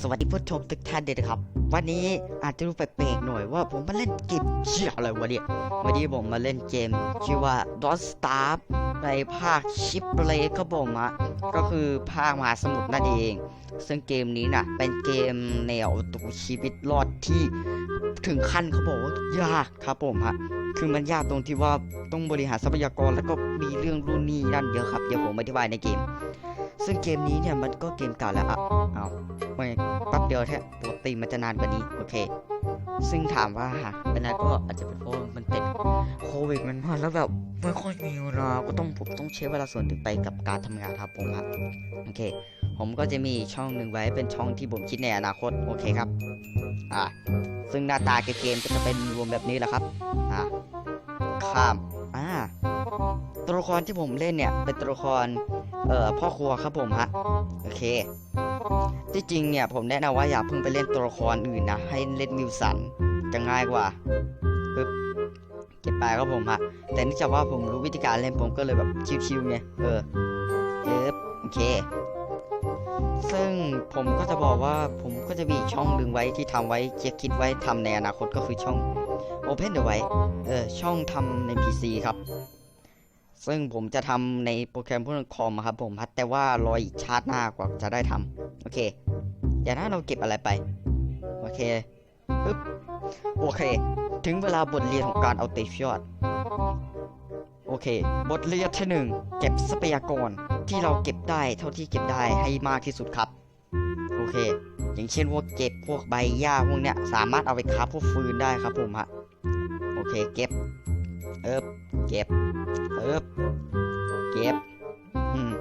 สวัสดีผู้ชมทุกท่านเลยนะครับ วันนี้อาจจะดูแปลกๆหน่อยว่าผมมาเล่นเกมเชี่ยอะไรวะเนี่ยวันนี้ผมมาเล่นเกมชื่อว่า Don't Starve ในภาคชิปเลครับผมอะก็คือภาคมหาสมุทรนั่นเอง ซึ่งเกมนี้น่ะ เป็นเกมแนวตัวชีวิตรอดที่ถึงขั้นเขาบอกว่ายากครับผมฮะคือมันยากตรงที่ว่าต้องบริหารทรัพยากรแล้วก็มีเรื่องรุ่นนี้นั่นเยอะครับ เดี๋ยวผมอธิบายในเกม ซึ่งเกมนี้เนี่ยมันก็เกมเก่าแล้วอะเอาไม่แป๊บเดียวแค่ปกติมันจะนานกว่านี้โอเค ซึ่งถามว่าหากเป็นไรก็อาจจะเป็นเพราะมันติดโควิดมันมาแล้วแบบไม่ค่อยมีเวลาก็ต้องผมต้องใช้เวลาส่วนหนึ่งไปกับการทำงานครับผมครับโอเค ผมก็จะมีช่องหนึ่งไว้เป็นช่องที่ผมคิดในอนาคตโอเคครับอ่าซึ่งหน้าตาเกมก็จะเป็นรวมแบบนี้แหละครับอ่าข้ามอ่าตัวละครที่ผมเล่นเนี่ยเป็นตัวละคร เอ่อพ่อครัวครับผมฮะโอเคที่จริงเนี่ยผมแนะนำว่าอย่าเพิ่งไปเล่นตัวละครอื่นนะ ให้เล่นวิวสันจะง่ายกว่าปึ๊บเก็บไปครับผมฮะแต่เนื่องจากว่าผมรู้วิธีการเล่นผมก็เลยแบบชิวๆไงเออปึ๊บโอเค ซึ่งผมก็จะบอกว่าผมก็จะมีช่องหนึ่งไว้ที่ทำไว้เจะคิดไว้ทำในอนาคตก็คือช่อง Open the ไว้เออช่องทำใน PC ครับ ซึ่งผมจะทำในโปรแกรมพวกคอมครับผมแต่ว่ารออีกชาติหน้ากว่าจะได้ทำโอเคเดี๋ยวนะเราเก็บอะไรไป โอเคปึ๊บโอเค ถึงเวลาบทเรียนของการเอาเตชยอด โอเค บทเรียนที่หนึ่งเก็บทรัพยากรที่เราเก็บได้เท่าที่เก็บได้ให้มากที่สุดครับ โอเค อย่างเช่นพวกเก็บพวกใบหญ้าพวกเนี้ยสามารถเอาไปคราพวกฟืนได้ครับผมฮะโอเคเก็บ เอิบเก็บเอิบเก็บอืม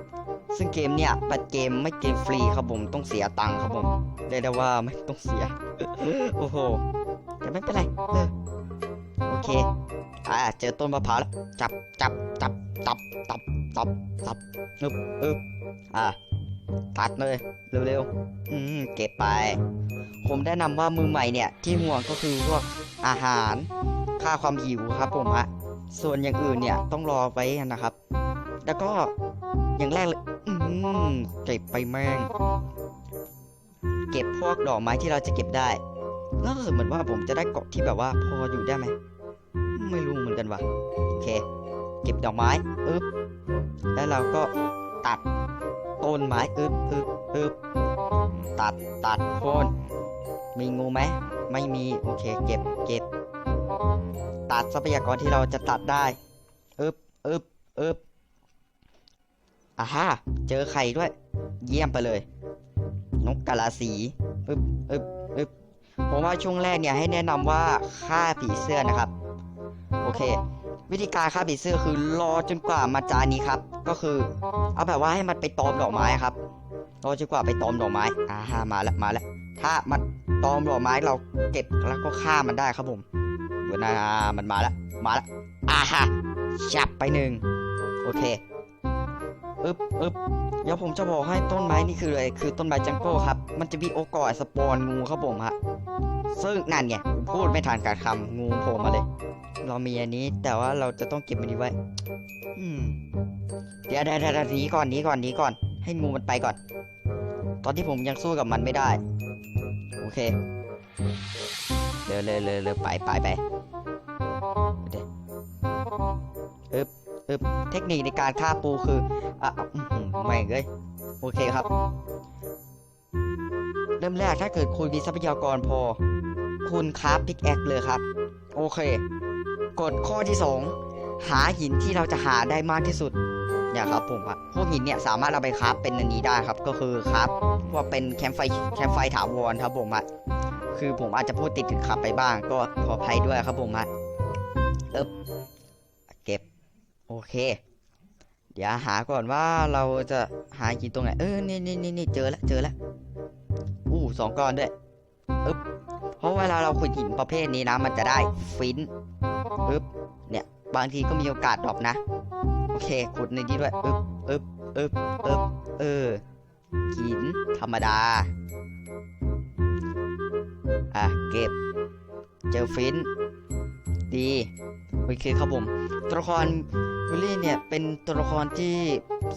ซึ่งเกมเนี่ยเป็นเกมไม่เกมฟรีครับผมต้องเสียตังค์ครับผมเรียกได้ว่าไม่ต้องเสีย โอ้โหแต่ไม่เป็นไรเออโอเคอ่าเจอต้นมะพร้าวแล้วจับจับจับตับตับตับตับอึบอึบอ่าตัดเลยเร็วๆอืมเก็บไป ผมแนะนำว่ามือใหม่เนี่ยที่ห่วงก็คือพวกอาหาร ค่าความหิวครับผมฮะ ส่วนอย่างอื่นเนี่ยต้องรอไว้นะครับ แล้วก็อย่างแรกเลยอืมเก็บไปแม่ง เก็บพวกดอกไม้ที่เราจะเก็บได้แล้วรู้สึกเหมือนว่าผมจะได้เกาะที่แบบว่าพออยู่ได้ไหมไม่รู้เหมือนกันว่ะโอเค เก็บดอกไม้อึ๊บแล้วเราก็ตัดต้นไม้อึ๊บอึ๊บอึ๊บตัดตัดโค่นมีงูไหมไม่มีโอเค เก็บเก็บ ดทรัพยากรที่เราจะตัดได้อึ๊บอึ๊บอึ๊บอ่าฮะเจอไข่ด้วย เยี่ยมไปเลย นกกาลาสีอึบอึบอึบผมว่าช่วงแรกเนี่ยให้แนะนำว่าฆ่าผีเสื้อนะครับ โอเค วิธีการฆ่าผีเสื้อคือรอจนกว่ามาจานี้ครับ ก็คือ เอาแบบว่าให้มันไปตอมดอกไม้ครับรอจนกว่าไปตอมดอกไม้อ่าฮะมาแล้วมาแล้วถ้ามันตอมดอกไม้เราเก็บแล้วก็ฆ่ามันได้ครับผม เดี๋ยวนะมันมาแล้วมาแล้วอ่าฮะจับไปหนึ่งโอเคอึบอึบเดี๋ยวผมจะบอกให้ต้นไม้นี่คืออะไรคือต้นไม้จังโก้ครับ มันจะมีโอกาสสปอนงูครับผมฮะซึ่งนั่นไงผมพูดไม่ทันการคำงูโผล่มาเลย เรามีอันนี้แต่ว่าเราจะต้องเก็บมันนี้ไว้ อืม เดี๋ยวเดี๋ยวเดี๋ยวหนีก่อนหนีก่อนหนีก่อน ให้งูมันไปก่อน ตอนที่ผมยังสู้กับมันไม่ได้ โอเค เร็วเร็วเร็วเร็วไปไปไป เทคนิคในการฆ่าปูคืออะอื้อไม่เลยโอเคครับ เริ่มแรกถ้าเกิดคุณมีทรัพยากรพอ คุณคราฟพิกแอคเลยครับ โอเคกฎข้อที่ 2 หาหินที่เราจะหาได้มากที่สุดเนี่ยครับผมอะพวกหินเนี่ยสามารถเอาไปคราฟเป็นอันนี้ได้ครับ ก็คือคราฟพวกเป็นแคมไฟแคมไฟถาวรครับผมอะคือผมอาจจะพูดติดขับไปบ้าง ก็ขออภัยด้วยครับผมอะเอ๊บ โอเค เดี๋ยวหาก่อนว่าเราจะหาหินตรงไหน เออ นี่นี่นี่นี่เจอแล้ว เจอแล้ว อู้สองก้อนด้วยอึ๊บเพราะเวลาเราขุดหินประเภทนี้นะ มันจะได้ฟินอึ๊บ เนี่ย บางทีก็มีโอกาสดรอปนะ โอเค ขุดในนี้ด้วย อึ๊บอึ๊บอึ๊บอึ๊บเออ หินธรรมดา อะ เก็บ เจอฟินดี โอเคครับผมตัวละคร วิลลี่เนี่ยเป็นตัวละครที่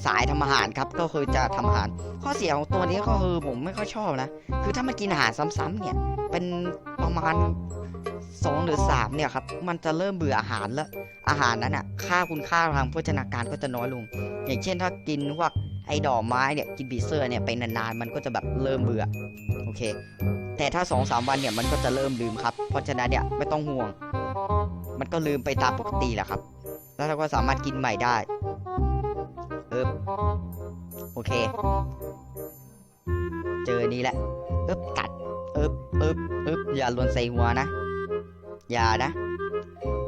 สายทำอาหารครับก็คือจะทำอาหาร ข้อเสียของตัวนี้ก็คือผมไม่ค่อยชอบนะ คือถ้ามันกินอาหารซ้ำๆเนี่ย เป็นประมาณสองหรือสามเนี่ยครับ มันจะเริ่มเบื่ออาหารแล้ว อาหารนั้นอะค่าคุณค่าทางโภชนาการก็จะน้อยลง อย่างเช่นถ้ากินพวกไอ้ดอกไม้เนี่ยกินบีเซอร์เนี่ยไปนานๆมันก็จะแบบเริ่มเบื่อโอเค แต่ถ้าสองสามวันเนี่ยมันก็จะเริ่มลืมครับ เพราะฉะนั้นเนี่ยไม่ต้องห่วง มันก็ลืมไปตามปกติแหละครับ แล้วเราก็สามารถกินใหม่ได้เออโอเค เจอนี้แหละเอบกัดเอบเอบเอบอย่าหล่นใส่หัวนะ อย่านะ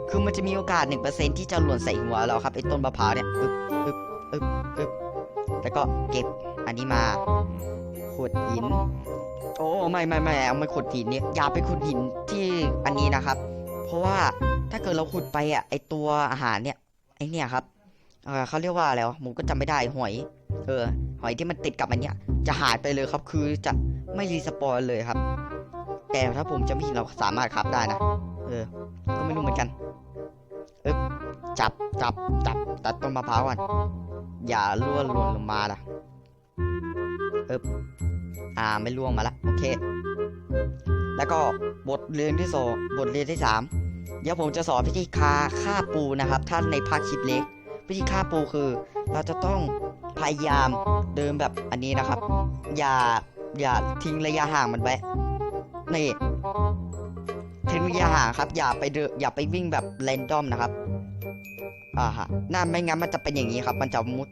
คือมันจะมีโอกาส1%ที่จะหล่นใส่หัวเราครับไอ้ต้นมะพร้าวเนี่ยอึบอึบอึบอึบแล้วก็เก็บอันนี้มาขุดหิน โอ้ไม่ไม่ไม่เอาไม่ขุดหินเนี่ยอย่าไปขุดหินที่อันนี้นะครับ เพราะว่าถ้าเกิดเราขุดไปอะไอตัวอาหารเนี่ย ไอเนี่ยครับเออเขาเรียกว่าอะไรวะผมก็จำไม่ได้หอย เออ หอยที่มันติดกับอันเนี้ย จะหายไปเลยครับ คือจะไม่รีสปอยเลยครับ แต่ถ้าผมจะไม่ผิดเราสามารถครับได้นะ เออ ก็ไม่รู้เหมือนกัน เอ๊บจับจับจับตัดต้นมะพร้าวก่อน อย่าล่วงหล่นลงมาล่ะ เอ๊บอ่าไม่ล่วงมาละ โอเค แล้วก็บทเรียนที่สองบทเรียนที่สาม เดี๋ยวผมจะสอนวิธีคาฆ่าปูนะครับ ท่านในภาคคลิปเล็ก วิธีฆ่าปูคือ เราจะต้องพยายามเดินแบบอันนี้นะครับ อย่าอย่าทิ้งระยะห่างมันไว้นี่ทิ้งระยะห่างครับ อย่าไปเดอย่าไปวิ่งแบบเรนดอมนะครับอ่าฮะนั่นไม่งั้นมันจะเป็นอย่างนี้ครับ มันจะมุด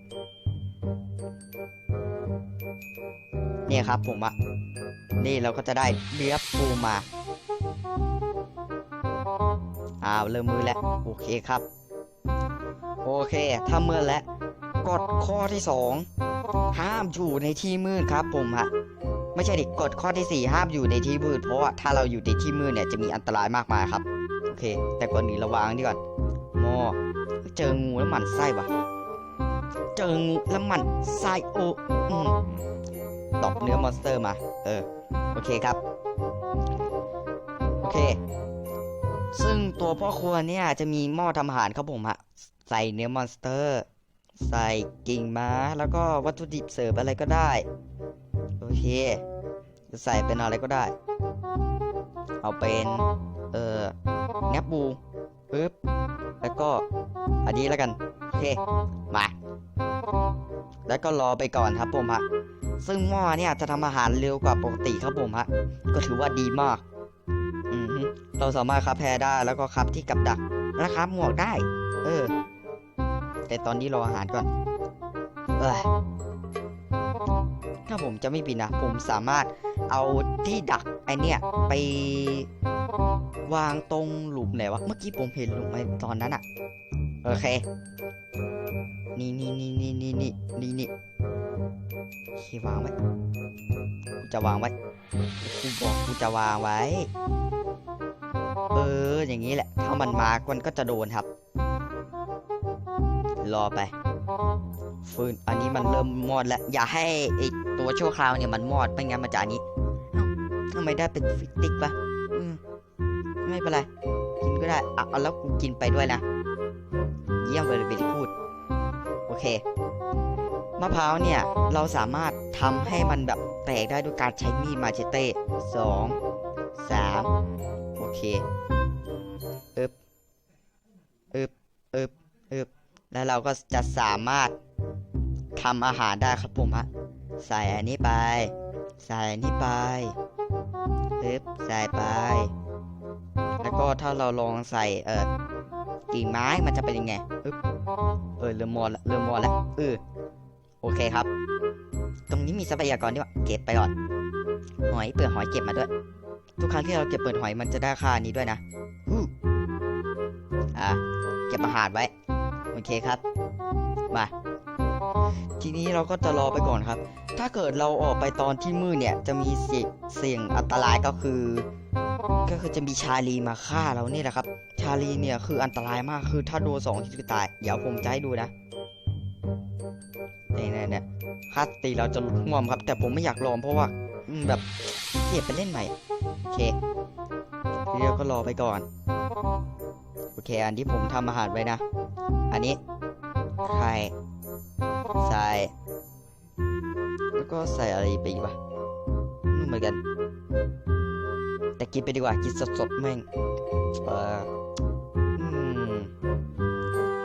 เนี่ยครับผมอะนี่เราก็จะได้เลือปูมาาว เริ่มมือแล้ว โอเคครับ โอเค ถ้าเมื่อแล้วกฎข้อที่สองห้ามอยู่ในที่มืดครับผมฮะไม่ใช่ดิกฎข้อที่สี่ห้ามอยู่ในที่มืดเพราะว่าถ้าเราอยู่ในที่มืดเนี่ยจะมีอันตรายมากมายครับ โอเค แต่ก่อนอื่นระวังนี่ก่อนหมอเจองูแล้วหมันไส้ปะเจองูแล้วหมันไส้โออืมตบเนื้อมอนสเตอร์มา เออ โอเคครับ โอเค ซึ่งตัวพ่อครัวเนี่ยจะมีหม้อทำอาหารครับผมฮะ ใส่เนื้อมอนสเตอร์ ใส่กิ่งม้า แล้วก็วัตถุดิบเสิร์ฟอะไรก็ได้ โอเค จะใส่เป็นอะไรก็ได้ เอาเป็น เอ่อแนบบูปึ๊บ แล้วก็ อันนี้แล้วกัน โอเค มา แล้วก็รอไปก่อนครับผมฮะ ซึ่งหม้อเนี่ยจะทำอาหารเร็วกว่าปกติครับผมฮะ ก็ถือว่าดีมาก เราสามารถคับแพรได้แล้วก็คับที่กับดักและคับหมวกได้ เออ แต่ตอนนี้รออาหารก่อน เออถ้าผมจะไม่ผิดนะ ผมสามารถเอาที่ดักไอเนี่ยไปวางตรงหลุมไหนวะ เมื่อกี้ผมเห็นหลุมไอตอนนั้นอะโอเค นี่นี่นี่นี่นี่นี่นี่นี่โอเควางไว้กูจะวางไว้กูบอกกูจะวางไว้ เออ อย่างนี้แหละ ถ้ามันมามันก็จะโดนครับ รอไป ฟืน อันนี้มันเริ่มมอดแล้ว อย่าให้ไอตัวชั่วคราวเนี่ยมันมอด ไม่งั้นมันจะอันนี้ทำไมได้เป็นฟิตติกปะอืมไม่เป็นไร กินก็ได้อะเอาแล้วกูกินไปด้วยนะ เยี่ยมเลยไปที่พูด โอเค มะพร้าวเนี่ย เราสามารถทำให้มันแบบแตกได้ด้วยการใช้มีดมาเชเต้สองสาม เคอึบอึบอึบอึบแล้วเราก็จะสามารถทำอาหารได้ครับผมฮะ ใส่อันนี้ไป ใส่อันนี้ไปอึบใส่ไป แล้วก็ถ้าเราลองใส่เอ่อกิ่งไม้มันจะเป็นยังไงอึบเออเริ่มมอดละเริ่มมอดแล้วเออโอเคครับ ตรงนี้มีทรัพยากรด้วยเก็บไปก่อน หอยเปลือกหอยเก็บมาด้วย ทุกครั้งที่เราเก็บเปลือกหอยมันจะได้ค่านี้ด้วยนะอะเก็บอาหารไว้ โอเคครับ มา ทีนี้เราก็จะรอไปก่อนครับ ถ้าเกิดเราออกไปตอนที่มืดเนี่ย จะมีเสี่ยงอันตรายก็คือ ก็คือจะมีชาลีมาฆ่าเรานี่แหละครับ ชาลีเนี่ยคืออันตรายมากคือถ้าโดนสองทีคือตาย เดี๋ยวผมจะให้ดูนะเนี่ยเนี่ยเนี่ยค่าตีเราจะลดห่วมครับ แต่ผมไม่อยากลองเพราะว่าแบบเก็บไปเล่นใหม่ เคทีนี้เราก็รอไปก่อน โอเค อันที่ผมทำอาหารไว้นะ อันนี้ไข่ใส่แล้วก็ใส่อะไรไปอีกวะไม่รู้เหมือนกัน แต่กินไปดีกว่า กินสดๆแม่ง เออ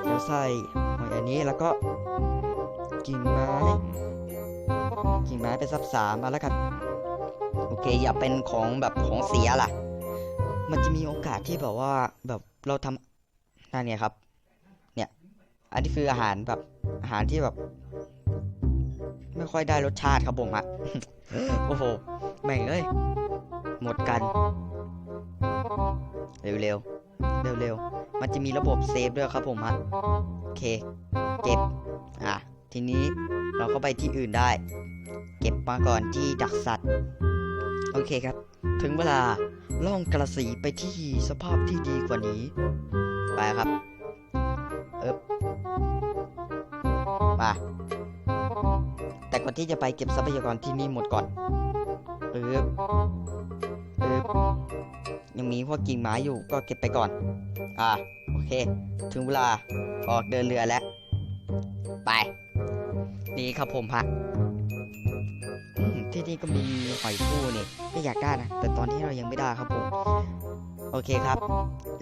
เดี๋ยวใส่หอยอันนี้แล้วก็กิ่งไม้กิ่งไม้เป็นซับสามมาแล้วกัน โอเค อย่าเป็นของแบบของเสียล่ะ มันจะมีโอกาสที่แบบว่าแบบเราทำนั่นเนี่ยครับ เนี่ย อันนี้คืออาหารแบบอาหารที่แบบ ไม่ค่อยได้รสชาติครับผมอะโอ้โหแม่งเอ้ยหมดกัน เร็วๆเร็วๆมันจะมีระบบเซฟด้วยครับผมฮะโอเค เก็บ อะ ทีนี้เราก็ไปที่อื่นได้ เก็บมาก่อนที่ดักสัตว์ โอเคครับ ถึงเวลาล่องกระสีไปที่สภาพที่ดีกว่านี้ ไปครับเอ๊บมาแต่ก่อนที่จะไปเก็บทรัพยากรที่นี่หมดก่อนเอ๊บเอ๊บยังมีพวกกิ่งไม้อยู่ก็เก็บไปก่อน อ่า โอเค ถึงเวลาออกเดินเรือแล้ว ไป นี่ครับผมฮะ นี่ก็มีหอยปูนี่ก็อยากได้นะแต่ตอนที่เรายังไม่ได้ครับผมโอเคครับ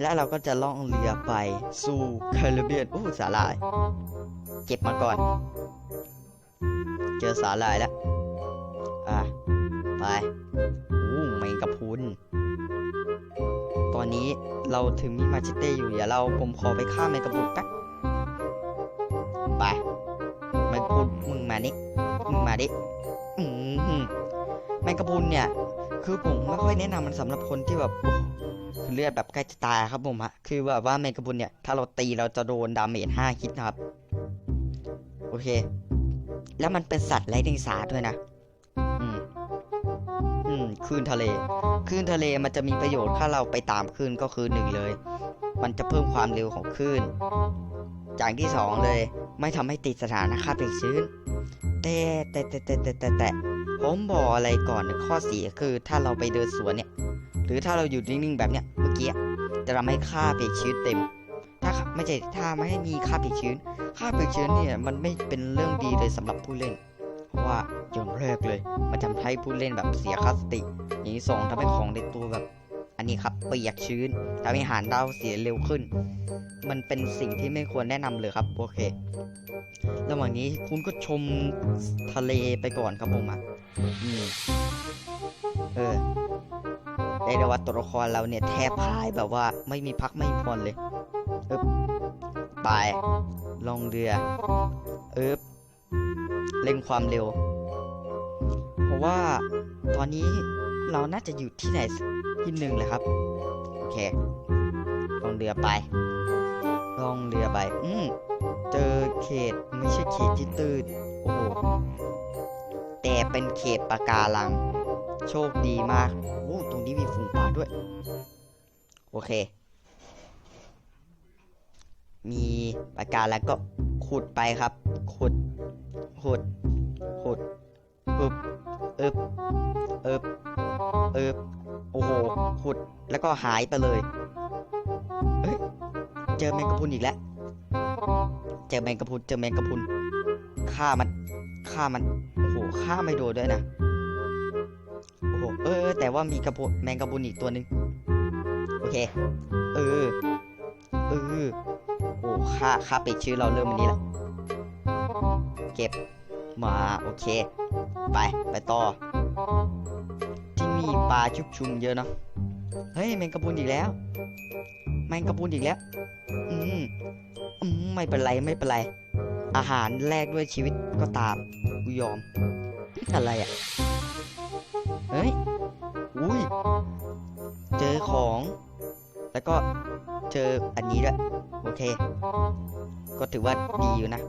และเราก็จะล่องเรือไปสู่แคริบเบียนโอ้สาหร่าย เก็บมาก่อน เจอสาหร่ายแล้วอะไปอู้แมงกะพุนตอนนี้เราถึงมีมาเชเต้อยู่เดี๋ยวเราผมขอไปฆ่าแมงกะพุนแป๊บไปแมงกะพรุนมึงมานี่มึงมาดิ แมงกะพรุนเนี่ย คือผมไม่ค่อยแนะนำมันสำหรับคนที่แบบคือเลือดแบบใกล้จะตายครับผมฮะคือแบบว่าแมงกะพรุนเนี่ย ถ้าเราตีเราจะโดนดาเมจห้าฮิตนะครับ โอเค แล้วมันเป็นสัตว์ไร้เดียงสาด้วยนะอืมอืมคลื่นทะเลคลื่นทะเลมันจะมีประโยชน์ถ้าเราไปตามคลื่นก็คือหนึ่งเลย มันจะเพิ่มความเร็วของคลื่นอย่างที่สองเลย ไม่ทำให้ติดสถานะค่าเปียกชื้น แต่แต่แต่แต่แต่แต่แต่ ผมบอกอะไรก่อนนะข้อเสียคือถ้าเราไปเดินสวนเนี่ย หรือถ้าเราอยู่นิ่งๆแบบเนี้ยเมื่อกี้จะทำให้ค่าเปียกชื้นเต็ม ถ้าไม่ใช่ถ้าไม่ให้มีค่าเปียกชื้น ค่าเปียกชื้นเนี่ยมันไม่เป็นเรื่องดีเลยสำหรับผู้เล่น เพราะว่าอย่างแรกเลย มันทำให้ผู้เล่นแบบเสียค่าสติ อย่างที่สองทำให้ของในตัวแบบ อันนี้ครับเปียกชื้นทำให้อาหารดาวเสียเร็วขึ้น มันเป็นสิ่งที่ไม่ควรแนะนำเลยครับโอเค ระหว่างนี้คุณก็ชมทะเลไปก่อนครับผมอะอืมเออได้แต่ว่าตัวละครเราเนี่ยแทบพายแบบว่าไม่มีพักไม่มีผ่อนเลยเอ๊บไปลงเรือเอ๊บเร่งความเร็ว เพราะว่าตอนนี้เราน่าจะอยู่ที่ไหนสัก ที่หนึ่งเลยครับ โอเคลองเรือไป ลองเรือไป อืมเจอเขตไม่ใช่เขตที่ตื้นโอ้โหแต่เป็นเขตปะการัง โชคดีมากโอ้ตรงนี้มีฝูงปลาด้วย โอเค มีปะการังก็ขุดไปครับ ขุด ขุด ขุด อึบ อึบ อึบ อึบ โอ้โหขุดแล้วก็หายไปเลยเฮ้ยเจอแมงกะพุนอีกแล้ว เจอแมงกะพุนเจอแมงกะพุนฆ่ามันฆ่ามันโอ้โหฆ่าไม่โดนด้วยนะโอ้โหเออ แต่ว่ามีกระพุนแมงกะพุนอีกตัวหนึ่งโอเค เออเออโอ้ค่าค่าป็ดชื่อเราเริ่มวันนี้ละเก็บมาโอเค ไป ไปต่อ ปลาชุบชุมเยอะเนาะ เฮ้ยแมงกะพรุนอีกแล้ว แมงกะพรุนอีกแล้ว อืมอืมไม่เป็นไรไม่เป็นไร อาหารแลกด้วยชีวิตก็ตามกูยอมอะไรอะ เฮ้ย อุ้ย เจอของ แล้วก็เจออันนี้ด้วย โอเค ก็ถือว่าดีอยู่นะ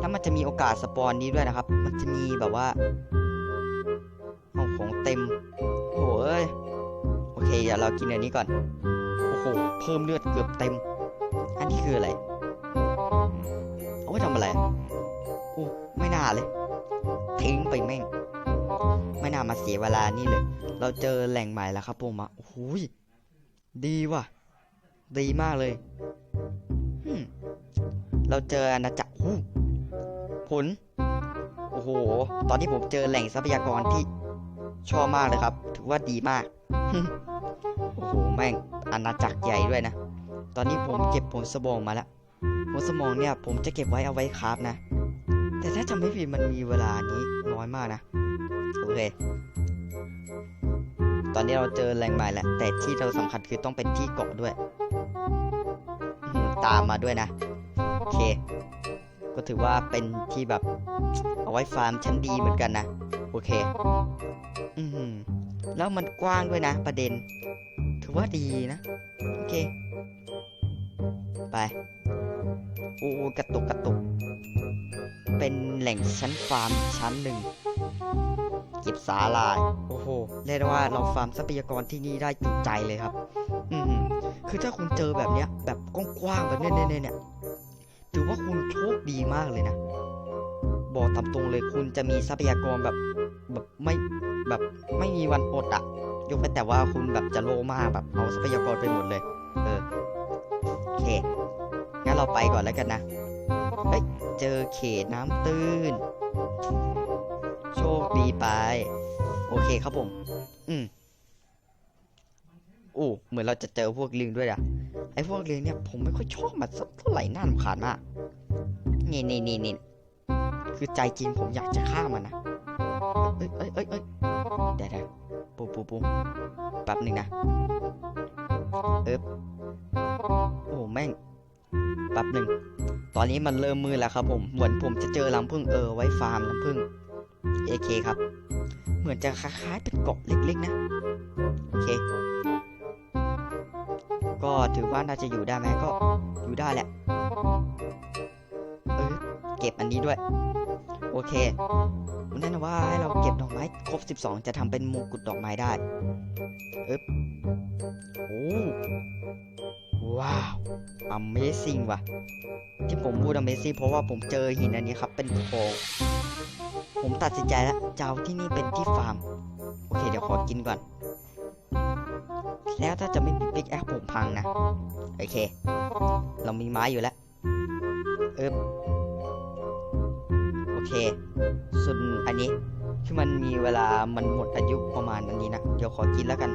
แล้วมันจะมีโอกาสสปอนนี้ด้วยนะครับ มันจะมีแบบว่าเอา ของเต็มโหเอ้ยโอเคเดี๋ยวเรากินอันนี้ก่อน โอ้โห เพิ่มเลือดเกือบเต็ม อันนี้คืออะไร เอาไว้ทำอะไรโอ้ไม่น่าเลย ทิ้งไปแม่ง ไม่น่ามาเสียเวลานี่เลย เราเจอแหล่งใหม่แล้วครับผมอะโอ้โหยดีว่ะ ดีมากเลย เราเจออาณาจักรผล โอ้โห ตอนที่ผมเจอแหล่งทรัพยากรที่ ชอบมากเลยครับ ถือว่าดีมาก โอ้โห แม่งอาณาจักรใหญ่ด้วยนะ ตอนนี้ผมเก็บผลสมองมาแล้วผลสมองเนี่ย ผมจะเก็บไว้เอาไว้คราฟนะ แต่ถ้าจำไม่ผิดมันมีเวลานี้น้อยมากนะ โอเค ตอนนี้เราเจอแหล่งใหม่แหล้วแต่ที่เราสำคัญคือต้องเป็นที่เกาะด้วย ตามมาด้วยนะ โอเค ก็ถือว่าเป็นที่แบบเอาไว้ฟาร์มชั้นดีเหมือนกันนะ โอเค อือหือแล้วมันกว้างด้วยนะ ประเด็น ถือว่าดีนะ โอเค ไปโอ้กระตุกกระตุก เป็นแหล่งชั้นฟาร์มชั้นหนึ่งเก็บสาลายโอ้โหเรียกได้ว่าเราฟาร์มทรัพยากรที่นี่ได้จุใจเลยครับ อืมคือถ้าคุณเจอแบบเนี้ย แบบกว้างๆแบบเนี้ยเนี่ยเนี่ยถือว่าคุณโชคดีมากเลยนะ บอกตามตรงเลยคุณจะมีทรัพยากรแบบแบบไม่ แบบไม่มีวันอดอะยกเว้นแต่ว่าคุณแบบจะโลมากแบบเอาทรัพยากรไปหมดเลย เออโอเค งั้นเราไปก่อนแล้วกันนะ เฮ้ย เจอเขตน้ำตื้น โชคดีไป โอเคครับผม อืมโอ้เหมือนเราจะเจอพวกลิงด้วยอะไอพวกลิงเนี่ยผมไม่ค่อยชอบมันสักเท่าไหร่น่ารำคาญมากนี่นี่นี่นี่คือใจจริงผมอยากจะฆ่ามันนะ เอ้ยเอ้ยเอ้ยเอ้ยเดี๋ยวเดี๋ยวปูปูปูแป๊บหนึ่งนะเอ๊บโอ้แม่งแป๊บหนึ่งตอนนี้มันเริ่มมืดแล้วครับผม เหมือนผมจะเจอลำพึ่งเออไว้ฟาร์มลำพึ่งเอเคครับ เหมือนจะคล้ายๆเป็นเกาะเล็กๆนะโอเค ก็ถือว่าน่าจะอยู่ได้ไหมก็อยู่ได้แหละเออเก็บอันนี้ด้วย โอเค มันน่นอนว่าให้เราเก็บดอกไม้ครบ 12 จะทำเป็นมงกุฎดอกไม้ได้เอ๊บโอ้ว้าว Amazing ว่ะ ที่ผมพูด Amazing เพราะว่าผมเจอหินอันนี้ครับเป็นทองผมตัดสินใจแล้วจะเอาที่นี่เป็นที่ฟาร์ม โอเค เดี๋ยวขอกินก่อน แล้วถ้าจะไม่มีปิกแอคผมพังนะ โอเค เรามีไม้อยู่แล้วเอ๊บโอเค นี้ที่มันมีเวลามันหมดอายุประมาณอันนี้นะ เดี๋ยวขอกินแล้วกัน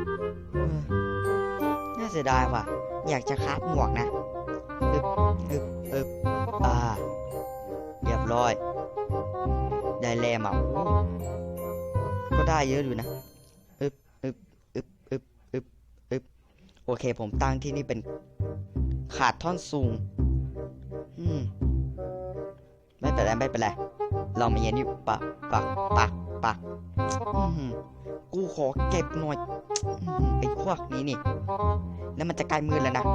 น่าเสียดายว่ะ อยากจะคาฟหมวกนะอึบอึบอึบอ่า เรียบร้อย ได้แลมาก็ได้เยอะอยู่นะอึบอึบอึบอึบอึบอึบโอเค ผมตั้งที่นี่เป็นขาดท่อนสูง อืม ไม่เป็นไรไม่เป็นไรเรามีอันนี้ปักปักปักปักกูขอเก็บหน่อยไอ้พวกนี้นี่ แล้วมันจะกลายมือแล้วนะ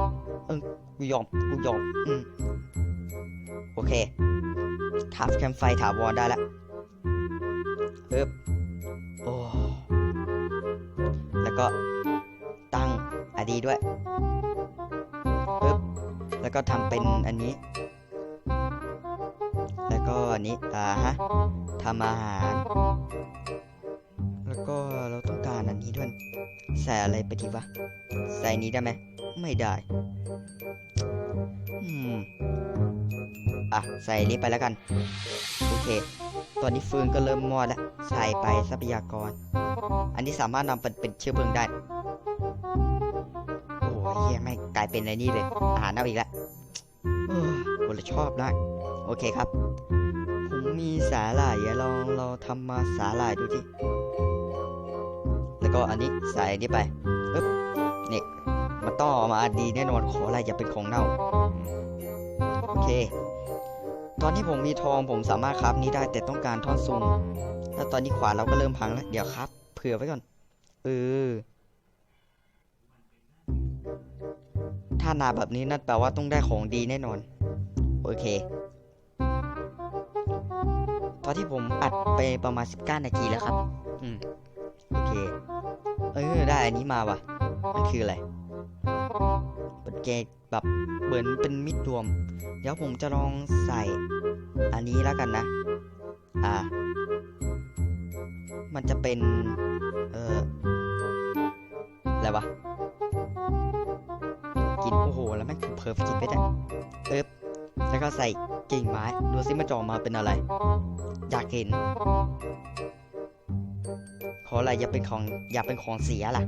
เออกูยอมกูยอมอืมโอเคถาบแคมไฟถาวรได้แล้วเอ๊บโอ้แล้วก็ตั้งอดีด้วยเอ๊บแล้วก็ทำเป็นอันนี้ วันนี้อ่าฮะทำอาหาร แล้วก็เราต้องการอันนี้ด้วย ใส่อะไรไปดีวะ ใส่นี้ได้ไหม ไม่ได้ อืม อะ ใส่นี้ไปแล้วกัน โอเค ตอนนี้ฟืนก็เริ่มมอดแล้ว ใส่ไปทรัพยากร อันนี้สามารถนำเป็นเป็นเชื้อเพลิงได้ โอ้ยแม่งกลายเป็นอะไรนี่เลย อาหารเน่าอีกแล้วคนละชอบนะโอเคครับ มีสาหร่ายลองเราทำมาสาหร่ายดูทีแล้วก็อันนี้ใส่นนี้ไปปึ๊บนี่มันต้องออกมาดีแน่นอนขออะไรอย่าเป็นของเน่าโอเค ตอนนี้ผมมีทองผมสามารถครับนี้ได้แต่ต้องการท่อนซุงแล้วตอนนี้ขวานเราก็เริ่มพังแล้วเดี๋ยวครับ เผื่อไว้ก่อนเออถ้านาแบบนี้นั่นแปลว่าต้องได้ของดีแน่นอน โอเค ตอนที่ผมอัดไปประมาณ 19 นาทีแล้วครับ อืม โอเค เออ ได้อันนี้มาว่ะ มันคืออะไรเป็นเกแบบเหมือนเป็นมิดรวม เดี๋ยวผมจะลองใส่ อันนี้แล้วกันนะ อ่า มันจะเป็น เอออะไรวะ กิน โอ้โห แล้วแม่งคือเพอร์ฟกินไปได้เอ๊บแล้วก็ใส่ กิ่งไม้ ดูซิมันจะออกมาเป็นอะไร อยากเห็น ขออะไรอย่าเป็นของอย่าเป็นของเสียล่ะ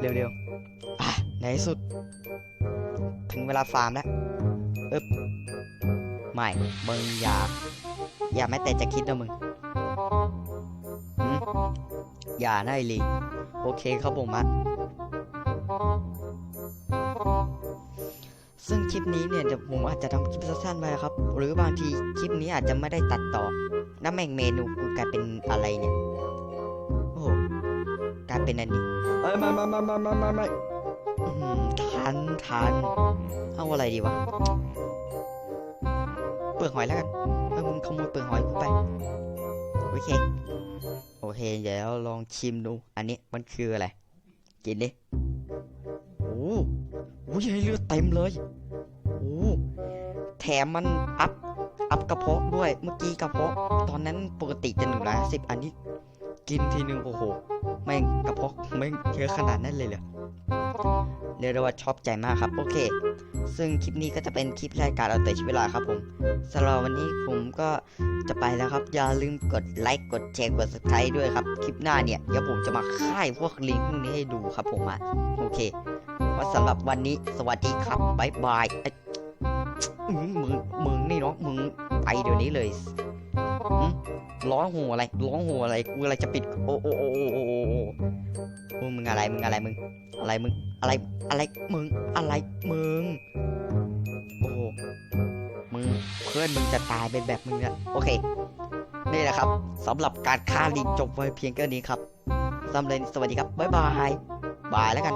เร็วๆอะในที่สุด ถึงเวลาฟาร์มแล้วอ๊บไม่มึงอย่า อย่าแม้แต่จะคิดนะมึงอย่านะไอลีโอเคครับผมอะ ซึ่งคลิปนี้เนี่ยเดี๋ยวผมอาจจะทำคลิปสั้นๆไปครับ หรือบางทีคลิปนี้อาจจะไม่ได้ตัดต่อน้ำแม่งเมนูกูกลายเป็นอะไรเนี่ย โอ้โหกลายเป็นอันนี้เอ้ยมามามามามามามาอื้อหือทันทันเอาอะไรดีวะ เปลือกหอยแล้วกันเออมึงขโมยเปลือกหอยกูไป โอเค โอเค เดี๋ยวลองชิมดู อันนี้มันคืออะไร กินดิ อ้โหโอ้ยให้เลือดเต็มเลยโอ้แถมมันอัพอัพกระเพาะด้วยเมื่อกี้กระเพาะ ตอนนั้นปกติจะหนึ่งร้อยสิบอันนี้กินทีนึงโอ้โหแม่งกระเพาะแม่งเยอะขนาดนั้นเลยเหรอเรียกได้ว่าชอบใจมากครับโอเค ซึ่งคลิปนี้ก็จะเป็นคลิปรายการเอาแต่ชีวิตเวลาครับผมสำหรับวันนี้ผมก็จะไปแล้วครับ อย่าลืมกดไลค์กดแชร์กด subscribe ด้วยครับ คลิปหน้าเนี่ยเดี๋ยวผมจะมาค่ายพวกลิงก์พวกนี้ให้ดูครับผมอะโอเค ว่าสำหรับวันนี้สวัสดีครับบ๊ายบายมึงมึงนี่เนาะมึงไปเดี๋ยวนี้เลยร้องหัวอะไรร้องหัวอะไรกูอะไรจะปิดโอ้โอ้โอ้โอ้โอ้มึงอะไรมึงอะไรมึงอะไรมึงอะไรอะไรมึงอะไรมึงโอ้มึงเพื่อนมึงจะตายเป็นแบบมึงน่ะโอเค นี่แหละครับสำหรับการฆ่าลิงจบไว้เพียงแค่นี้ครับสำเร็จสวัสดีครับบ๊ายบายบายแล้วกัน